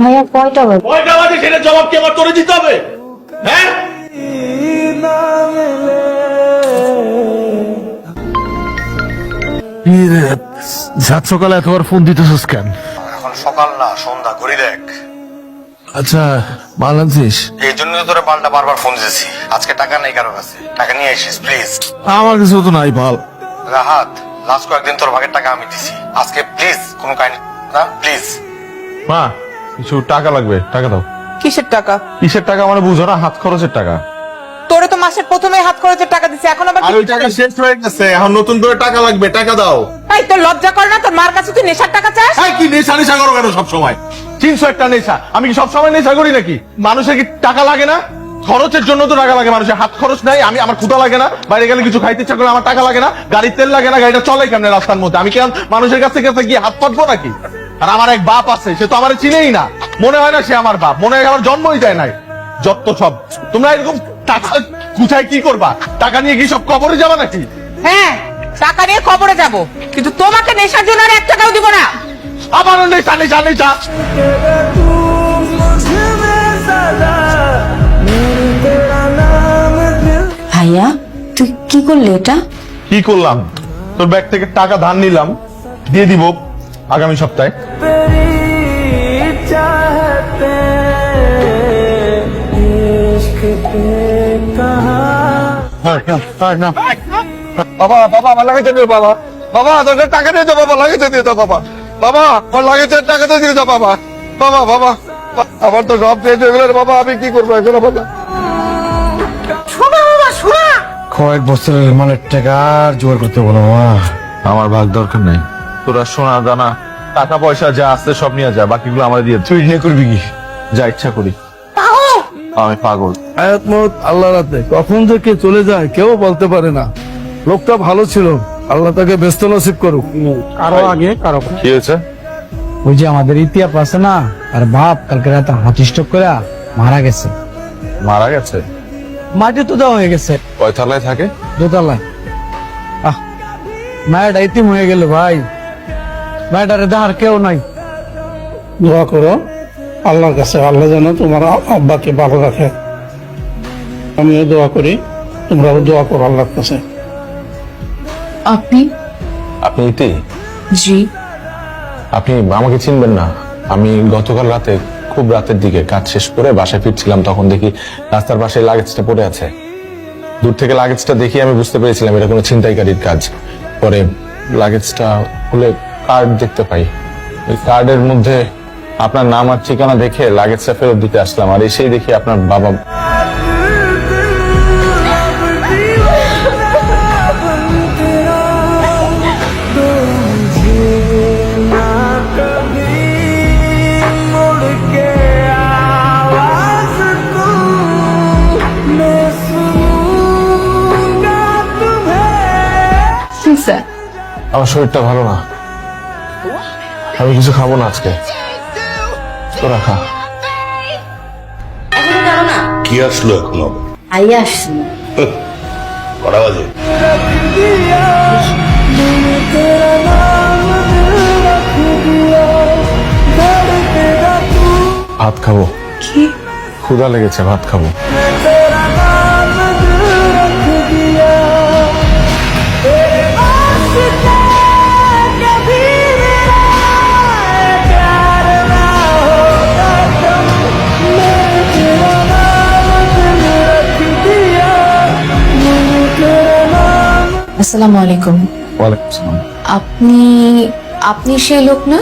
ভাইয়া কয়টা বাজে কয়টা বাজে সেটা জবাব কি আমার তোরে দিতে হবে? হ্যাঁ? সাত সকালে এতবার ফোন দিতেছিস কেন? এখন সকাল না সন্ধ্যা ঘড়ি দেখ। আচ্ছা মাল আনছিস? এই জন্য তোরা পাল্টা বারবার ফোন দিয়েছি আজকে টাকা নেই কারও কাছে। টাকা নিয়ে আসিস প্লিজ আমার কাছে তো নাই পাল রাহাত লাস্ট কয়েকদিন তোর ভাগের টাকা আমি দিছি। আজকে প্লিজ কোনো কাহিনী না প্লিজ মা কিছু টাকা লাগবে টাকা দাও। কিসের টাকা? কিসের টাকা মানে বুঝো না হাত খরচের টাকা। তোরে তো মাসের প্রথমে হাত খরচের টাকা দিছে এখন আবার আর ওই টাকা শেষ হয়ে গেছে এখন নতুন করে টাকা লাগবে টাকা দাও। এই তোর লজ্জা করে না? তোর মার কাছে তুই নেশার টাকা চাস? হ্যাঁ কি নেশা নেশা করো কেন সবসময়? তিনশো একটা নেশা। আমি কি সবসময় নেশা করি নাকি? মানুষের কি টাকা লাগে না? খরচের জন্য তো টাকা লাগে মানুষের হাত খরচ নাই আমি আমার ক্ষুদা লাগে না বাইরে গেলে কিছু খাইতে ইচ্ছা করে আমার টাকা লাগে না গাড়ির তেল লাগে না গাড়িটা চলে কেমন রাস্তার মধ্যে? আমি কেন মানুষের কাছে কাছে গিয়ে হাত পাতবো নাকি? আর আমার এক বাপ আছে সে তো আমার চিনেই না। মনে হয় না সে আমার বাপ মনে হয় আমার জন্মই দেয় নাই। যত সব। তোমরা এরকম টাকা কোথায় কি করবা? টাকা নিয়ে কি সব কবরে যাবা নাকি? হ্যাঁ টাকা নিয়ে কবরে যাব। কিন্তু তোমাকে নেশার জন্য আর এক টাকাও দিব না। আমার নেশা নেশা নেশা। ভাইয়া তুই কি করলি এটা? কি করলাম? তোর ব্যাগ থেকে টাকা ধার নিলাম দিয়ে দিব। আগামী সপ্তাহে। বাবা বাবা আমার লাগাইতে দিও বাবা। বাবা তোকে টাকা দিয়ে দাও বাবা লাগাইতে দিয়ে দাও বাবা। বাবা আমার লাগাইতে টাকাতে দিয়ে দাও বাবা। বাবা বাবা আমার তো সব পেয়ে গেল বাবা আমি কি করব এখন বাবা কয়েক বছরের মানে টাকা আর জোগাড় করতে বলো মা। আমার ভাগ দরকার নাই। তোরা সোনা দানা টাকা পয়সা যা আছে সব নিয়ে যা বাকিগুলো আমার দিয়ে তুই নিয়ে করবি কি? যা ইচ্ছা করি। আমি পাগল। আয়াত মত আল্লাহ রাতে কখন যে কে চলে যায় কেউ বলতে পারে না। লোকটা ভালো ছিল। আল্লাহ তাকে ব্যস্ত নসিব করুক। কারও আগে কারও কি হয়েছে? ওই যে আমাদের ইতিহাস আছে না আর বাপ কালকে রাতে হার্ট স্ট্রোক করে মারা গেছে। মারা গেছে? মাটি তো দেওয়া হয়ে গেছে। কয় তলায় থাকে? দোতলায়। আহ মায়ের ইতিম হয়ে গেল ভাই। মায়ের দেখার কেউ নাই। দোয়া করো আল্লাহর কাছে আল্লাহ যেন তোমার আব্বাকে ভালো রাখে। আমিও দোয়া করি তোমরাও দোয়া করো আল্লাহর কাছে। আপনি? আপনি ইতি? জি। আপনি আমাকে চিনবেন না। আমি গতকাল রাতে খুব রাতের দিকে কাজ শেষ করে বাসায় ফিরছিলাম তখন দেখি রাস্তার পাশে লাগেজটা পড়ে আছে। দূর থেকে লাগেজটা দেখি আমি বুঝতে পেরেছিলাম এটা কোনো ছিনতাইকারীর কাজ। পরে লাগেজটা খুলে কার্ড দেখতে পাই। ওই কার্ডের মধ্যে আপনার নাম আর ঠিকানা দেখে লাগেজটা ফেরত দিতে আসলাম। আর এসেই দেখি আপনার বাবা আমার শরীরটা ভালো না। আমি কিছু খাব না আজকে। তোরা খা। এখনও জানো না? কি আসলো এখন? আবার? ভাইয়া আসছি। কটা বাজে? ভাত খাব। কি? ক্ষুধা লেগেছে ভাত খাব। আসসালামু আলাইকুম। ওয়ালাইকুম আসসালাম। আপনি আপনি সেই লোক না?